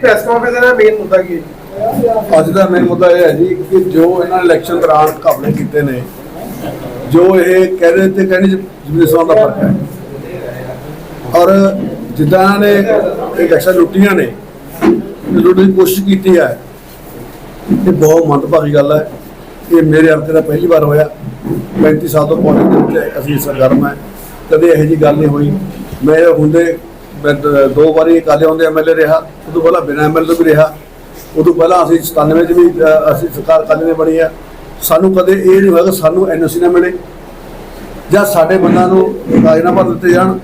Press conference ਦਾ main ਮੁੱਦਾ ਕੀ ਹੈ? ਅੱਜ ਦਾ ਮੇਨ ਮੁੱਦਾ ਇਹ ਹੈ ਜੀ ਕਿ ਜੋ ਇਹਨਾਂ ਨੇ ਇਲੈਕਸ਼ਨ ਦੌਰਾਨ ਘਪਲੇ ਕੀਤੇ ਨੇ, ਜੋ ਇਹ ਕਹਿੰਦੇ ਤੇ ਕਹਿੰਦੇ ਜਿਵੇਂ ਦਾ ਫ਼ਰਕ ਹੈ। ਔਰ ਜਿੱਦਾਂ ਨੇ ਇਲੈਕਸ਼ਨ ਲੁੱਟੀਆਂ ਨੇ, ਲੁੱਟਣ ਦੀ ਕੋਸ਼ਿਸ਼ ਕੀਤੀ ਹੈ, ਇਹ ਬਹੁਤ ਮੰਦਭਾਗੀ ਗੱਲ ਹੈ। ਇਹ ਮੇਰੇ ਹਲਕੇ ਦਾ ਪਹਿਲੀ ਵਾਰ ਹੋਇਆ। 35 ਸਾਲ ਤੋਂ ਪੋਲਿਟਿਕਸ ਵਿੱਚ ਅਸੀਂ ਸਰਗਰਮ ਹੈ। ਕਦੇ ਇਹੋ ਜੀ ਗੱਲ ਨਹੀਂ ਹੋਈ। ਮੈਂ ਹੁੰਦੇ ਮੈਂ ਦ- ਦੋ ਵਾਰੀ ਕਾਲੇ ਹੁੰਦੇ ਐਮਐਲਏ ਰਿਹਾ ਉਦੋਂ ਪਹਿਲਾਂ ਬਿਨਾਂ ਐਮਐਲਏ ਤੋਂ ਵੀ ਰਿਹਾ ਉਦੋਂ ਪਹਿਲਾਂ ਅਸੀਂ 97 ਚ ਵੀ ਅ, ਅਸੀਂ ਸਰਕਾਰ ਅਕਾਲੀ ਨੇ ਬਣੀ ਆ। ਸਾਨੂੰ ਕਦੇ ਇਹ ਨਹੀਂ ਹੋਇਆ ਕਿ ਸਾਨੂੰ ਐਨਓਸੀ ਨਾ ਮਿਲੇ ਜਾਂ ਸਾਡੇ ਬੰਦਿਆਂ ਨੂੰ ਰਾਜਨਾਮਾ ਦਿੱਤੇ ਜਾਣ।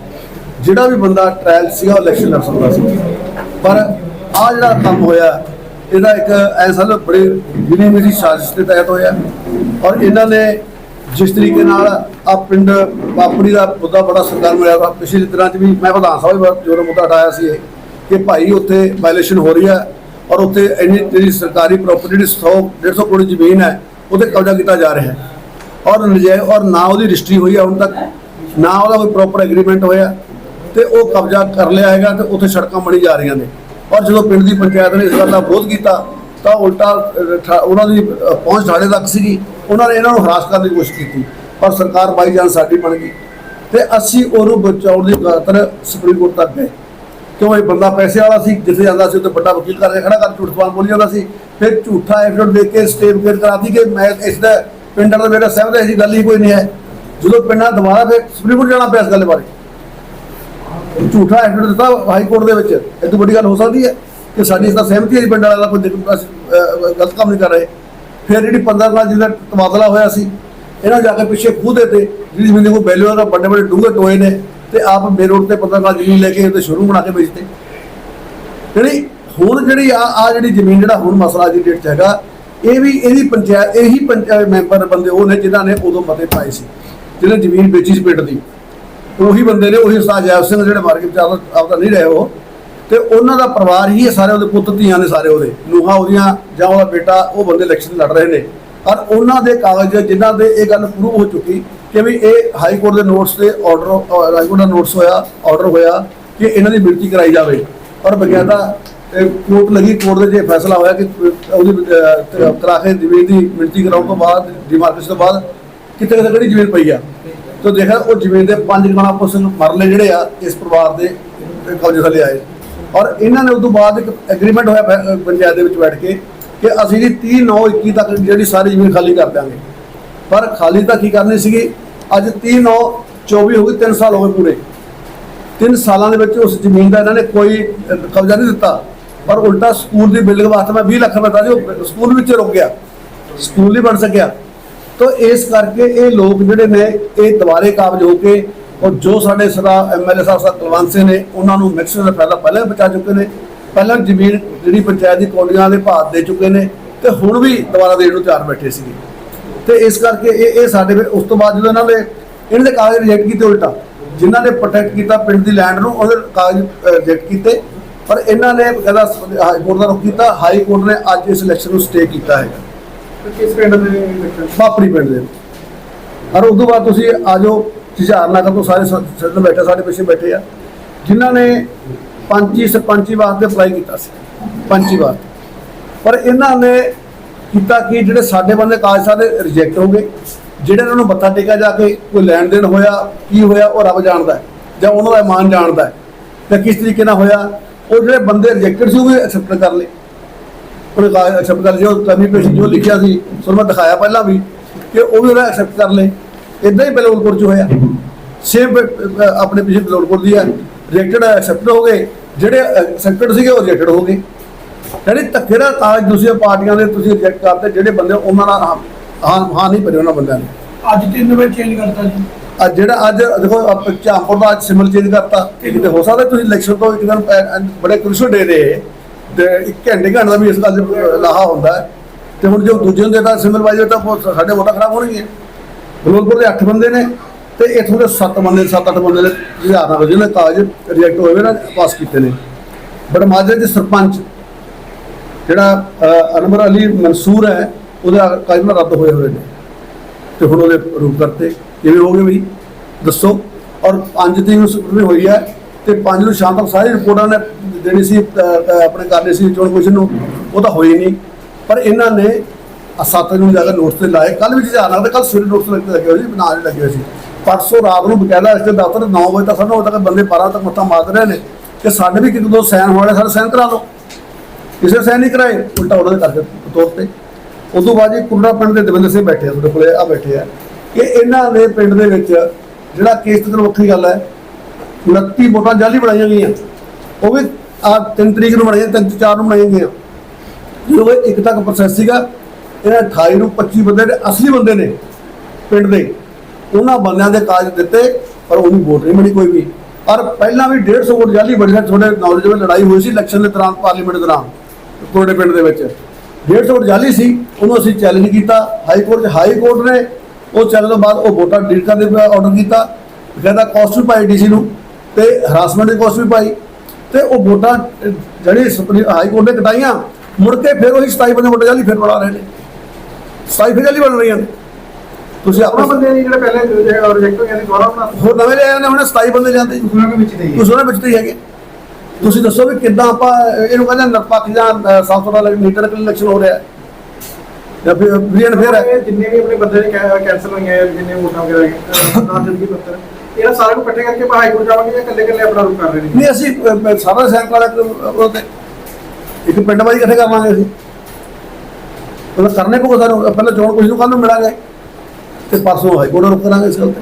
ਜਿਹੜਾ ਵੀ ਬੰਦਾ ਟ੍ਰਾਇਲ ਸੀਗਾ ਉਹ ਇਲੈਕਸ਼ਨ ਲੜ ਸਕਦਾ ਸੀ। ਪਰ ਆ ਜਿਹੜਾ ਕੰਮ ਹੋਇਆ ਇਹਦਾ ਇੱਕ ਐਸਾ ਨਾ ਬੜੇ ਜਿਹੜੀ ਸਾਜ਼ਿਸ਼ ਦੇ ਤਹਿਤ ਹੋਇਆ। ਔਰ ਇਹਨਾਂ ਨੇ ਜਿਸ ਤਰੀਕੇ ਨਾਲ ਆ ਪਿੰਡ ਪਾਪੜੀ ਦਾ ਮੁੱਦਾ ਬੜਾ ਸਰਕਾਰ ਮਿਲਿਆ ਵਾ। ਪਿਛਲੇ ਦਿਨਾਂ 'ਚ ਵੀ ਮੈਂ ਵਿਧਾਨ ਸਭਾ ਵਿੱਚ ਜੋ ਮੁੱਦਾ ਉਠਾਇਆ ਸੀ ਇਹ ਕਿ ਭਾਈ ਉੱਥੇ ਵਾਇਲੇਸ਼ਨ ਹੋ ਰਹੀ ਹੈ ਔਰ ਉੱਥੇ ਇੰਨੀ ਜਿਹੜੀ ਸਰਕਾਰੀ ਪ੍ਰਾਪਰਟੀ ਜਿਹੜੀ 100 150 ਕਰੋੜ ਜ਼ਮੀਨ ਹੈ ਉਹਤੇ ਕਬਜ਼ਾ ਕੀਤਾ ਜਾ ਰਿਹਾ ਹੈ। ਔਰ ਨਜਾਇਜ਼ ਔਰ ਨਾ ਉਹਦੀ ਰਜਿਸਟਰੀ ਹੋਈ ਹੈ ਹੁਣ ਤੱਕ ਨਾ ਉਹਦਾ ਕੋਈ ਪ੍ਰੋਪਰ ਐਗਰੀਮੈਂਟ ਹੋਇਆ ਤੇ ਉਹ ਕਬਜ਼ਾ ਕਰ ਲਿਆ ਹੈਗਾ ਤੇ ਉੱਥੇ ਸੜਕਾਂ ਬਣੀ ਜਾ ਰਹੀਆਂ ਨੇ। ਔਰ ਜਦੋਂ ਪਿੰਡ ਦੀ ਪੰਚਾਇਤ ਨੇ ਇਸ ਗੱਲ ਦਾ ਵਿਰੋਧ ਕੀਤਾ ਤਾਂ ਉਲਟਾ ਅਹ, ਉਹਨਾਂ ਦੀ ਪਹੁੰਚ ਥਾਣੇ ਤੱਕ ਸੀਗੀ। ਉਹਨਾਂ ਨੇ ਇਹਨਾਂ ਨੂੰ ਹਰਾਸ ਕਰਨ ਦੀ ਕੋਸ਼ਿਸ਼ ਕੀਤੀ, ਪਰ ਸਰਕਾਰ ਬਾਈ ਜਾਨ ਸਾਡੀ ਬਣ ਗਈ। ਤੇ ਅਸੀਂ ਉਹਨੂੰ ਬਚਾਉਣ ਦੀ ਖਾਤਰ ਸੁਪਰੀਮ ਕੋਰਟ ਤੱਕ ਗਏ। ਕਿਉਂ ਇਹ ਬੰਦਾ ਪੈਸੇ ਵਾਲਾ ਸੀ, ਜਿੱਥੇ ਜਾਂਦਾ ਸੀ ਉੱਥੇ ਵੱਡਾ ਵਕੀਲ ਕਰਕੇ ਖੜਾ ਕਰ ਝੂਠ ਬੋਲੀ ਜਾਂਦਾ ਸੀ। ਫਿਰ ਝੂਠਾ ਐਫੀਡੇਵਿਟ ਦੇ ਕੇ ਸਟੇਟ ਕਲੀਅਰ ਕਰਾਤੀ ਕਿ ਮੈਂ ਇਸ ਦਾ ਪਿੰਡ ਵਾਲਾ ਮੇਰਾ ਸਹਿਮਤ ਐਸੀ ਗੱਲ ਹੀ ਕੋਈ ਨਹੀਂ ਹੈ। ਜਦੋਂ ਪਿੰਡਾਂ ਦੁਬਾਰਾ ਫਿਰ ਸੁਪਰੀਮ ਕੋਰਟ ਜਾਣਾ ਪਿਆ ਇਸ ਗੱਲ ਬਾਰੇ। ਝੂਠਾ ਐਫੀਡੇਵਿਟ ਦਿੱਤਾ ਹਾਈ ਕੋਰਟ ਦੇ ਵਿੱਚ। ਇਹ ਤੋਂ ਵੱਡੀ ਗੱਲ ਹੋ ਸਕਦੀ ਹੈ ਕਿ ਸਾਡੀ ਇਸ ਦਾ ਸਹਿਮਤੀ ਹੈ ਜੀ, ਪਿੰਡ ਵਾਲਾ ਦਾ ਕੋਈ ਗਲਤ ਕੰਮ ਨਹੀਂ ਕਰ ਰਹੇ। ਫਿਰ ਜਿਹੜੀ 15 ਨਾਲ ਜਿਹਦਾ ਤਬਾਦਲਾ ਹੋਇਆ ਸੀ, ਇਹਨਾਂ ਜਾ ਕੇ ਪਿੱਛੇ ਖੂਹ ਤੇ ਜਿਹੜੀ ਜ਼ਮੀਨ ਦੇ ਵੈਲਿਊ ਉਹਦਾ ਵੱਡੇ ਵੱਡੇ ਡੂੰਘੇ ਟੋਏ ਨੇ ਤੇ ਆਪ ਮੇਨ ਰੋਡ ਤੇ 15 ਨਾਲ ਜ਼ਮੀਨ ਲੈ ਕੇ ਉਹਦੇ ਸ਼ੋਰੂਮ ਬਣਾ ਕੇ ਵੇਚਦੇ ਜਿਹੜੀ ਹੁਣ ਜਿਹੜੀ ਆ ਆ ਜਿਹੜੀ ਜ਼ਮੀਨ ਜਿਹੜਾ ਹੁਣ ਮਸਲਾ ਅੱਜ ਦੀ ਡੇਟ 'ਚ ਹੈਗਾ, ਇਹ ਵੀ ਇਹਦੀ ਪੰਚਾਇਤ ਇਹੀ ਪੰਚਾਇਤ ਮੈਂਬਰ ਬੰਦੇ ਉਹ ਨੇ ਜਿਨ੍ਹਾਂ ਨੇ ਉਦੋਂ ਮਤੇ ਪਾਏ ਸੀ, ਜਿਹਨੇ ਜ਼ਮੀਨ ਵੇਚੀ ਸੀ ਪਿੰਡ ਦੀ। ਉਹੀ ਬੰਦੇ ਨੇ, ਉਹੀ ਉਸਤਾਦ ਸਿੰਘ ਜਿਹੜੇ ਮਾਰ ਕੇ ਵਿਚਾਰ ਆਪਦਾ ਨਹੀਂ ਰਹੇ ਉਹ। ਤੇ ਉਹਨਾਂ ਦਾ ਪਰਿਵਾਰ ਹੀ ਇਹ ਸਾਰੇ ਉਹਦੇ ਪੁੱਤ ਧੀਆਂ ਨੇ ਸਾਰੇ ਉਹਦੇ ਨੂਹਾਂ ਉਹਦੀਆਂ ਜਾਂ ਉਹਦਾ ਬੇਟਾ ਉਹ ਬੰਦੇ ਇਲੈਕਸ਼ਨ ਲੜ ਰਹੇ ਨੇ। ਔਰ ਉਹਨਾਂ ਦੇ ਕਾਗਜ਼ ਜਿਨ੍ਹਾਂ ਦੇ ਇਹ ਗੱਲ ਪ੍ਰੂਵ ਹੋ ਚੁੱਕੀ ਕਿ ਵੀ ਇਹ ਹਾਈ ਕੋਰਟ ਦੇ ਨੋਟਸ ਤੇ ਆਰਡਰ ਹਾਈ ਕੋਰਟ ਦਾ ਨੋਟਸ ਹੋਇਆ ਆਰਡਰ ਹੋਇਆ ਕਿ ਇਹਨਾਂ ਦੀ ਮਿਣਤੀ ਕਰਾਈ ਜਾਵੇ। ਔਰ ਬਕਾਇਦਾ ਕੋਰਟ ਲੱਗੀ ਕੋਰਟ ਦੇ ਜੇ ਫੈਸਲਾ ਹੋਇਆ ਕਿ ਉਹਦੀ ਅਹ, ਕਰਾ ਕੇ ਜ਼ਮੀਨ ਦੀ ਮਿਣਤੀ ਕਰਾਉਣ ਤੋਂ ਬਾਅਦ ਡਿਮਾਰਕੇਸ਼ਨ ਤੋਂ ਬਾਅਦ ਕਿਤੇ ਕਿਤੇ ਕਿਹੜੀ ਜ਼ਮੀਨ ਪਈ ਆ? ਤੋ ਦੇਖਿਆ ਉਹ ਜ਼ਮੀਨ ਦੇ ਪੰਜ ਗਣਾ ਪੁੱਛ ਮਰਲੇ ਜਿਹੜੇ ਆ ਇਸ ਪਰਿਵਾਰ ਦੇ ਕਬਜ਼ੇ ਥੱਲੇ ਆਏ। ਔਰ ਇਹਨਾਂ ਨੇ ਉਸ ਤੋਂ ਬਾਅਦ ਇੱਕ ਐਗਰੀਮੈਂਟ ਹੋਇਆ ਪੰਚਾਇਤ ਦੇ ਵਿੱਚ ਬੈਠ ਕੇ ਕਿ ਅਸੀਂ ਜੀ 30 9 21 ਤੱਕ ਜਿਹੜੀ ਸਾਰੀ ਜ਼ਮੀਨ ਖਾਲੀ ਕਰ ਦਿਆਂਗੇ। ਪਰ ਖਾਲੀ ਤਾਂ ਕੀ ਕਰਨੀ ਸੀਗੀ? ਅੱਜ 30 9 24 ਹੋ ਗਏ 3 ਸਾਲ ਹੋ ਗਏ ਪੂਰੇ। ਤਿੰਨ ਸਾਲਾਂ ਦੇ ਵਿੱਚ ਉਸ ਜ਼ਮੀਨ ਦਾ ਇਹਨਾਂ ਨੇ ਕੋਈ ਕਬਜ਼ਾ ਨਹੀਂ ਦਿੱਤਾ। ਪਰ ਉਲਟਾ ਸਕੂਲ ਦੀ ਬਿਲਡਿੰਗ ਵਾਸਤੇ ਮੈਂ 20 ਲੱਖ ਰੁਪਏ ਦਾ ਜੀ ਸਕੂਲ ਵਿੱਚ ਰੁਕ ਗਿਆ। ਸਕੂਲ ਨਹੀਂ ਬਣ ਸਕਿਆ। ਤਾਂ ਇਸ ਕਰਕੇ ਇਹ ਲੋਕ ਜਿਹੜੇ ਨੇ, ਇਹ ਦੁਬਾਰੇ ਕਾਬਜ ਹੋ ਕੇ ਔਰ ਜੋ ਸਾਡੇ ਸਦਾ ਐਮਐਲਏ ਸਾਹਿਬ ਸਾਹਿਬ ਕੁਲਵੰਤ ਸਿੰਘ ਨੇ ਉਹਨਾਂ ਨੂੰ ਮੈਕਸਿਮਮ ਦਾ ਫਾਇਦਾ ਪਹਿਲਾਂ ਹੀ ਬਚਾ ਚੁੱਕੇ ਨੇ। ਪਹਿਲਾਂ ਜ਼ਮੀਨ ਜਿਹੜੀ ਪੰਚਾਇਤ ਦੀ ਕੌਡੀਆਂ ਦੇ ਭਾਅ ਦੇ ਚੁੱਕੇ ਨੇ ਤੇ ਹੁਣ ਵੀ ਦੁਬਾਰਾ ਦੇਣ ਨੂੰ ਤਿਆਰ ਬੈਠੇ ਸੀਗੇ। ਤੇ ਇਸ ਕਰਕੇ ਇਹ ਇਹ ਸਾਡੇ ਫਿਰ ਉਸ ਤੋਂ ਬਾਅਦ ਜਦੋਂ ਇਹਨਾਂ ਨੇ ਇਹਨਾਂ ਦੇ ਕਾਗਜ਼ ਰਿਜੈਕਟ ਕੀਤੇ ਉਲਟਾ ਜਿਨ੍ਹਾਂ ਨੇ ਪ੍ਰੋਟੈਕਟ ਕੀਤਾ ਪਿੰਡ ਦੀ ਲੈਂਡ ਨੂੰ ਉਹਦੇ ਕਾਗਜ਼ ਰਿਜੈਕਟ ਕੀਤੇ। ਪਰ ਇਹਨਾਂ ਨੇ ਇਹਦਾ ਹਾਈ ਕੋਰਟ ਦਾ ਰੁਖ ਕੀਤਾ ਹਾਈ ਕੋਰਟ ਨੇ ਅੱਜ ਇਸ ਇਲੈਕਸ਼ਨ ਨੂੰ ਸਟੇ ਕੀਤਾ ਹੈਗਾ। ਤੇ ਕਿਸ ਪਿੰਡ ਦੇ ਇਲੈਕਸ਼ਨ ਬਾਪਰੀ ਪਿੰਡ ਦੇ। ਔਰ ਉਸ ਤੋਂ ਬਾਅਦ ਤੁਸੀਂ ਆ ਜਾਓ ਨਗਰ ਤੋਂ ਸਾਰੇ ਸਿੱਧੇ ਬੈਠੇ, ਸਾਡੇ ਪਿੱਛੇ ਬੈਠੇ ਆ। ਜਿਨ੍ਹਾਂ ਨੇ ਪੰਚੀ ਸਰਪੰਚੀ ਵਾਸਤੇ ਅਪਲਾਈ ਕੀਤਾ ਸੀ, ਪੰਚੀ ਵਾਸਤੇ ਪਰ ਇਹਨਾਂ ਨੇ ਕੀਤਾ ਕਿ, ਜਿਹੜੇ ਸਾਡੇ ਬੰਦੇ ਕਾਗਜ਼ ਸਾਡੇ ਰਿਜੈਕਟ ਹੋ ਗਏ, ਜਿਹੜੇ ਇਹਨਾਂ ਨੂੰ ਮੱਥਾ ਟੇਕਿਆ ਜਾ ਕੇ ਕੋਈ ਲੈਣ ਦੇਣ ਹੋਇਆ, ਕੀ ਹੋਇਆ, ਉਹ ਰੱਬ ਜਾਣਦਾ ਜਾਂ ਉਹਨਾਂ ਦਾ ਇਮਾਨ ਜਾਣਦਾ ਹੈ ਤੇ ਕਿਸ ਤਰੀਕੇ ਨਾਲ ਹੋਇਆ, ਉਹ ਜਿਹੜੇ ਬੰਦੇ ਰਿਜੈਕਟਡ ਸੀ, ਉਹ ਵੀ ਐਕਸੈਪਟ ਕਰ ਲਏ। ਉਹਨੇ ਕਾਗਜ਼ ਐਕਸੈਪਟ ਕਰ ਲਿਆ ਜੋ ਕਮੀ ਪੇਸ਼ੀ ਜੋ ਲਿਖਿਆ ਸੀ ਸੋ ਮੈਂ ਦਿਖਾਇਆ ਪਹਿਲਾਂ ਵੀ, ਕਿ ਉਹ ਵੀ ਉਹਦਾ ਐਕਸੈਪਟ ਕਰ ਲਏ। ਇਦਾਂ ਹੀ ਬਲੌਲਪੁਰ ਚ ਹੋਇਆ। ਸੇਮ ਆਪਣੇ ਪਿਛੇ ਬਲੌਲਪੁਰ ਦੀ ਹੈ ਰਿਜੈਕਟਡ ਐਕਸੈਪਟ ਹੋ ਗਏ। ਜਿਹੜੇ ਐਕਸੈਪਟਡ ਸੀਗੇ ਉਹ ਰਿਜੈਕਟਡ ਹੋ ਗਏ। ਯਾਨੀ ਧੱਕੇ ਦਾ ਕਾਗਜ਼ ਦੂਸਰੀਆਂ ਪਾਰਟੀਆਂ ਦੇ ਤੁਸੀਂ ਰਿਜੈਕਟ ਕਰਤੇ ਜਿਹੜੇ ਬੰਦੇ ਉਹਨਾਂ ਨਾਲ ਹਾਂ ਹਾਂ ਨਹੀਂ ਭਰੇ ਉਹਨਾਂ ਬੰਦਿਆਂ ਨੇ ਅੱਜ ਤਿੰਨ ਵਾਰ ਚੇਂਜ ਕਰਤਾ ਜੀ। ਅੱਜ ਜਿਹੜਾ ਅੱਜ ਦੇਖੋ ਆਪ ਝਾਂਪੁਰ ਦਾ ਅੱਜ ਸਿਮਲ ਚੇਂਜ ਕਰਤਾ। ਕਿਤੇ ਹੋ ਸਕਦਾ ਤੁਸੀਂ ਇਲੈਕਸ਼ਨ ਤੋਂ ਇੱਕ ਦਿਨ ਬੜੇ ਕ੍ਰਿਸ਼ੋ ਡੇ ਦੇ। ਤੇ ਇੱਕ ਘੰਟੇ ਘੰਟੇ ਦਾ ਵੀ ਇਸ ਗੱਲ ਲਾਹਾ ਹੁੰਦਾ। ਤੇ ਹੁਣ ਜੋ ਦੂਜੇ ਹੁੰਦੇ ਤਾਂ ਸਿਮਲ ਵਾਜੇ ਤਾਂ ਸਾਡੇ ਵੋਟਾਂ ਖਰਾਬ ਹੋਣਗੀਆਂ। ਫਿਰੋਜ਼ਪੁਰ ਦੇ 8 ਬੰਦੇ ਨੇ ਤੇ ਇਥੋਂ ਦੇ 7 ਬੰਦੇ 7-8 ਬੰਦੇ ਨੇ ਹਜ਼ਾਰ ਨਾਲ ਜਿਹਨੇ ਕਾਗਜ਼ ਰਿਜੈਕਟ ਹੋਏ ਹੋਏ ਪਾਸ ਕੀਤੇ ਨੇ। ਬਟ ਮਾਜਰੇ ਦੇ ਸਰਪੰਚ ਜਿਹੜਾ ਅ, ਅਨਵਰ ਅਲੀ ਮਨਸੂਰ ਹੈ ਉਹਦੇ ਕਾਜ ਨਾਲ ਰੱਦ ਹੋਏ ਹੋਏ ਨੇ। ਤੇ ਹੁਣ ਉਹਦੇ ਰੂਪ ਕਰਤੇ। ਕਿਵੇਂ ਹੋ ਗਏ ਵੀ ਦੱਸੋ। ਔਰ ਪੰਜ ਤਰੀਕ ਨੂੰ ਸੁਪਰੀਮ ਹੋਈ ਹੈ ਤੇ 5 ਨੂੰ ਸ਼ਾਮ ਤੱਕ ਸਾਰੀ ਰਿਪੋਰਟਾਂ ਨੇ ਦੇਣੀ ਸੀ ਆਪਣੇ ਕਰਨੀ ਸੀ ਚੋਣ ਕਮਿਸ਼ਨ ਨੂੰ। ਉਹ ਤਾਂ ਹੋਈ ਨਹੀਂ। ਪਰ ਇਹਨਾਂ ਨੇ ਸੱਤ ਨੂੰ ਜਾ ਕੇ ਨੋਟਸ ਤੇ ਲਾਏ। ਕੱਲ ਵੀ ਜਿਹੜਾ ਲੱਗਦਾ ਕੱਲ ਸਵੇਰੇ ਨੋਟਿਸ ਲੱਗੇ ਲੱਗੇ ਹੋਏ ਸੀ, ਬਣਾ ਨਹੀਂ ਲੱਗੇ ਸੀ। ਪਰਸੋਂ ਰਾਤ ਨੂੰ ਬਕਾਇਦਾ ਇਸ ਦੇ ਦਫ਼ਤਰ 9 ਵਜੇ ਤੱਕ ਸਾਨੂੰ ਤੱਕ ਬੰਦੇ 12 ਤੱਕ ਮੱਥਾ ਮਾਰਦੇ ਰਹੇ ਨੇ। ਕਿ ਸਾਡੇ ਵੀ ਕਿਤੇ ਦੋ ਸਾਈਨ ਹੋਣੇ, ਸਾਡੇ ਸਾਈਨ ਕਰਾ ਲਓ ਕਿਸੇ ਸਾਈਨ ਨਹੀਂ ਕਰਾਏ, ਉਲਟਾ ਉਹਨਾਂ ਦੇ ਕਰਕੇ ਤੌਰ ਤੇ। ਉਦੋਂ ਬਾਅਦ ਜੀ ਕੁੰਡਾ ਪਿੰਡ ਦੇ ਦਵਿੰਦਰ ਸਿੰਘ ਬੈਠੇ ਆ, ਤੁਹਾਡੇ ਕੋਲੇ ਆ ਬੈਠੇ ਆ। ਕਿ ਇਹਨਾਂ ਦੇ ਪਿੰਡ ਦੇ ਵਿੱਚ ਜਿਹੜਾ ਕੇਸ ਤੇ ਚਲੋ ਵੱਖਰੀ ਗੱਲ ਹੈ 29 ਵੋਟਾਂ ਜਾਲੀ ਬਣਾਈਆਂ ਗਈਆਂ। ਉਹ ਵੀ ਆ 3 ਤਰੀਕ ਨੂੰ ਬਣਾਈਆਂ 3 4 ਨੂੰ ਬਣਾਈਆਂ ਗਈਆਂ। ਜਦੋਂ ਇੱਕ ਤੱਕ ਪ੍ਰੋਸੈਸ ਸੀਗਾ ਇਹਨਾਂ 28 ਨੂੰ 25 ਬੰਦੇ ਨੇ ਅਸਲੀ ਬੰਦੇ ਨੇ ਪਿੰਡ ਦੇ। ਉਹਨਾਂ ਬੰਦਿਆਂ ਦੇ ਕਾਗਜ਼ ਦਿੱਤੇ, ਪਰ ਉਹਨੂੰ ਵੋਟ ਨਹੀਂ ਮਿਲੀ ਕੋਈ ਵੀ। ਔਰ ਪਹਿਲਾਂ ਵੀ 150 ਵੋਟ ਜਾਲੀ ਬੜੀ ਸੀ, ਤੁਹਾਡੇ ਨੌਲੇਜ ਵਿੱਚ ਲੜਾਈ ਹੋਈ ਸੀ ਇਲੈਕਸ਼ਨ ਦੇ ਦੌਰਾਨ, ਪਾਰਲੀਮੈਂਟ ਦੌਰਾਨ, ਤੁਹਾਡੇ ਪਿੰਡ ਦੇ ਵਿੱਚ। 150 ਵੋਟ ਜਾਲੀ ਸੀ, ਉਹਨੂੰ ਅਸੀਂ ਚੈਲੰਜ ਕੀਤਾ। ਹਾਈ ਕੋਰਟ 'ਚ ਹਾਈ ਕੋਰਟ ਨੇ, ਉਹ ਚੱਲਣ ਤੋਂ ਬਾਅਦ ਉਹ ਵੋਟਾਂ ਡਿਲੀਟ ਕਰਨ ਦੇ ਆਰਡਰ ਕੀਤਾ। ਕਹਿੰਦਾ ਕਾਸਟ ਵੀ ਪਾਈ ਡੀਸੀ ਨੂੰ, ਤੇ ਹਰਾਸਮੈਂਟ ਦੀ ਕਾਸਟ ਵੀ ਪਾਈ। ਤੇ ਉਹ ਵੋਟਾਂ, ਜਿਹੜੀ ਸੁਪਰੀਮ ਹਾਈ ਕੋਰਟ ਨੇ ਕਟਾਈਆਂ, ਮੁੜ ਕੇ ਫਿਰ ਉਹੀ 27 ਬੰਦੇ ਵੋਟਾਂ ਜਾਲੀ ਫਿਰ ਬਣਾ ਰਹੇ ਨੇ 27 ਫਿਰ ਜਾਲੀ ਬਣ ਰਹੀਆਂ ਨੇ। ਤੁਸੀਂ ਆਪਣਾ ਬੰਦੇ ਨੇ ਜਿਹੜੇ ਪਹਿਲੇ ਰਿਜੈਕਟ ਹੋ ਗਏ ਨੇ ਦੁਬਾਰਾ ਬਣਾ ਹੋਰ ਨਵੇਂ ਲਿਆਏ ਨੇ ਹੁਣ 27 ਬੰਦੇ ਜਾਂਦੇ ਉਹਨਾਂ ਦੇ ਵਿੱਚ ਦੇ ਤੁਸੀਂ ਉਹਨਾਂ ਵਿੱਚ ਤੇ ਹੈਗੇ। ਤੁਸੀਂ ਦੱਸੋ ਵੀ ਕਿੱਦਾਂ ਆਪਾਂ ਇਹਨੂੰ ਕਹਿੰਦੇ ਨਿਰਪੱਖ ਜਾਂ ਸਾਫ਼ ਸੁਥਰਾ ਇਲੈਕਸ਼ਨ ਹੋ ਰਿਹਾ। ਹੈ ਜਾਂ ਫਿਰ ਵੀ ਐਂਡ ਫੇਰ ਹੈ। ਜਿੰਨੇ ਵੀ ਆਪਣੇ ਬੰਦੇ ਨੇ ਕੈਂਸਲ ਹੋਈਆਂ ਹੈ, ਜਿੰਨੇ ਵੋਟਾਂ ਵਗੈਰਾ ਨਾਮਜ਼ਦਗੀ ਪੱਤਰ ਇਹਨਾਂ ਸਾਰਿਆਂ ਨੂੰ ਇਕੱਠੇ ਕਰਕੇ ਹਾਈ ਕੋਰਟ ਜਾਵਾਂਗੇ ਜਾਂ ਇਕੱਲੇ ਇਕੱਲੇ ਆਪਣਾ ਰੂਪ ਕਰ ਰਹੇ ਨੇ? ਨਹੀਂ ਅਸੀਂ ਸਾਰਾ ਸੈਂਕ ਵਾਲਾ ਉਹ ਤੇ ਇੱਕ ਪਿੰਡ ਵਾਲੀ ਇਕੱਠੇ ਕਰ ਲਾਂਗੇ ਅਸੀਂ। ਪਹਿਲਾਂ ਕਰਨੇ ਪਊਗਾ ਸਾਨੂੰ, ਪਹਿਲਾਂ ਚੋਣ ਕੁਝ ਨੂੰ ਕੱਲ ਨੂੰ ਮਿਲਾਂਗੇ ਤੇ ਪਰਸੋਂ ਹਾਈ ਕੋਰਟ ਰੁਕ ਕਰਾਂਗੇ ਇਸ ਗੱਲ ਤੇ।